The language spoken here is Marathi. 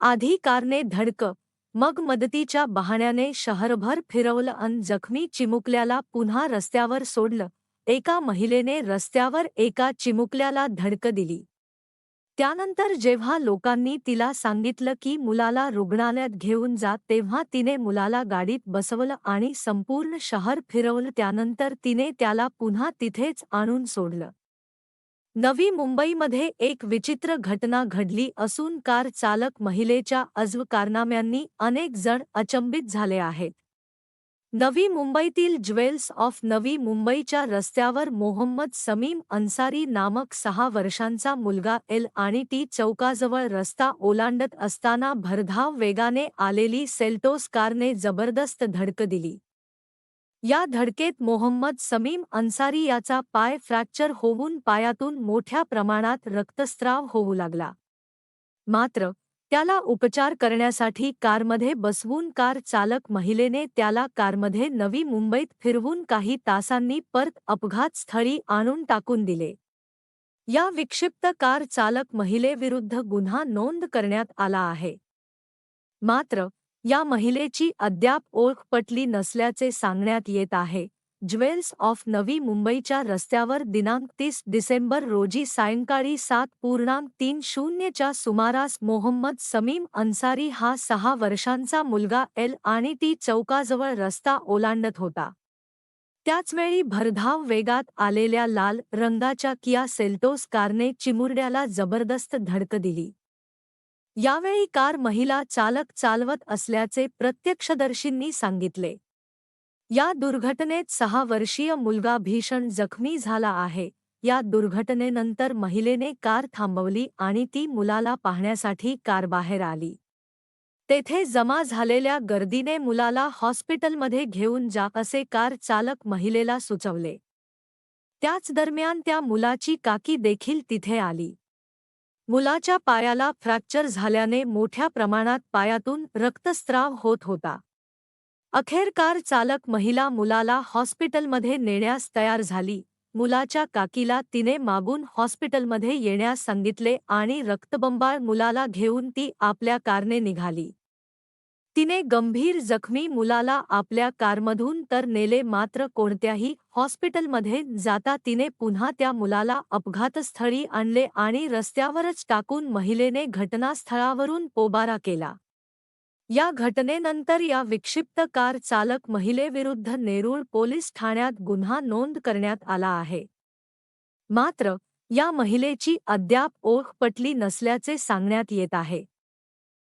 आधी कारने धडक मग मदतीच्या बहाण्याने शहरभर फिरवलं अन जखमी चिमुकल्याला पुन्हा रस्त्यावर सोडलं. एका महिलेने रस्त्यावर एका चिमुकल्याला धडक दिली. त्यानंतर जेव्हा लोकांनी तिला सांगितलं की मुलाला रुग्णालयात घेऊन जा तेव्हा तिने मुलाला गाडीत बसवलं आणि संपूर्ण शहर फिरवलं. त्यानंतर तिने त्याला पुन्हा तिथेच आणून सोडलं. नवी मुंबईमध्ये एक विचित्र घटना घडली असून कार चालक महिलेच्या अजव कारनाम्यांनी अनेक जण अचंबित झाले आहेत. नवी मुंबईतील ज्वेल्स ऑफ नवी मुंबईच्या रस्त्यावर मोहम्मद समीम अन्सारी नामक सहा वर्षांचा मुलगा एल आणि टी चौकाजवळ रस्ता ओलांडत असताना भरधाव वेगाने आलेली सेल्टोस कारने जबरदस्त धडक दिली. या धडकेत मोहम्मद समीम अन्सारी याचा पाय फ्रॅक्चर होऊन पायातून मोठ्या प्रमाणात रक्तस्राव होऊ लागला. मात्र त्याला उपचार करण्यासाठी कारमध्ये बसवून कार चालक महिलेने त्याला कारमध्ये नवी मुंबईत फिरवून काही तासांनी परत अपघातस्थळी आणून टाकून दिले. या विक्षिप्त कार चालक महिलेविरुद्ध गुन्हा नोंद करण्यात आला आहे. मात्र या महिलेची अद्याप ओळख पटली नसल्याचे सांगण्यात येत आहे. ज्वेल्स ऑफ नवी मुंबईच्या रस्त्यावर दिनांक तीस डिसेंबर रोजी सायंकाळी सात पूर्णांक तीन शून्यच्या सुमारास मोहम्मद समीम अन्सारी हा सहा वर्षांचा मुलगा एल आणि टी चौकाजवळ रस्ता ओलांडत होता. त्याचवेळी भरधाव वेगात आलेल्या लाल रंगाच्या किया सेल्टोस कारने चिमुरड्याला जबरदस्त धडक दिली. यावेळी कार महिला चालक चालवत असल्याचे प्रत्यक्षदर्शींनी सांगितले. या दुर्घटनेत सहा वर्षीय मुलगा भीषण जखमी झाला आहे. या दुर्घटनेनंतर महिलेने कार थांबवली आणि ती मुलाला पाहण्यासाठी कार बाहेर आली. तेथे जमा झालेल्या गर्दीने मुलाला हॉस्पिटलमध्ये घेऊन जा असे कार चालक महिलेला सुचवले. त्याच दरम्यान त्या मुलाची काकी देखील तिथे आली. मुलाच्या पायाला फ्रॅक्चर झाल्याने मोठ्या प्रमाणात पायातून रक्तस्राव होत होता. अखेर कार चालक महिला मुलाला हॉस्पिटलमध्ये नेण्यास तयार झाली. मुलाच्या काकीला तिने मागून हॉस्पिटलमध्ये येण्यास सांगितले आणि रक्तबंबाळ मुलाला घेऊन ती आपल्या कारने निघाली. तिने गंभीर जखमी मुलाला आपल्या कारमधून तर नेले मात्र कोणत्याही हॉस्पिटलमध्ये जाता तिने पुन्हा त्या मुलाला अपघातस्थळी आणले आणि रस्त्यावरच टाकून महिलेने घटनास्थळावरून पोबारा केला. या घटनेनंतर या विक्षिप्त कार चालक महिलेविरुद्ध नेरूळ पोलीस ठाण्यात गुन्हा नोंद करण्यात आला आहे. मात्र या महिलेची अद्याप ओळख पटली नसल्याचे सांगण्यात येत आहे.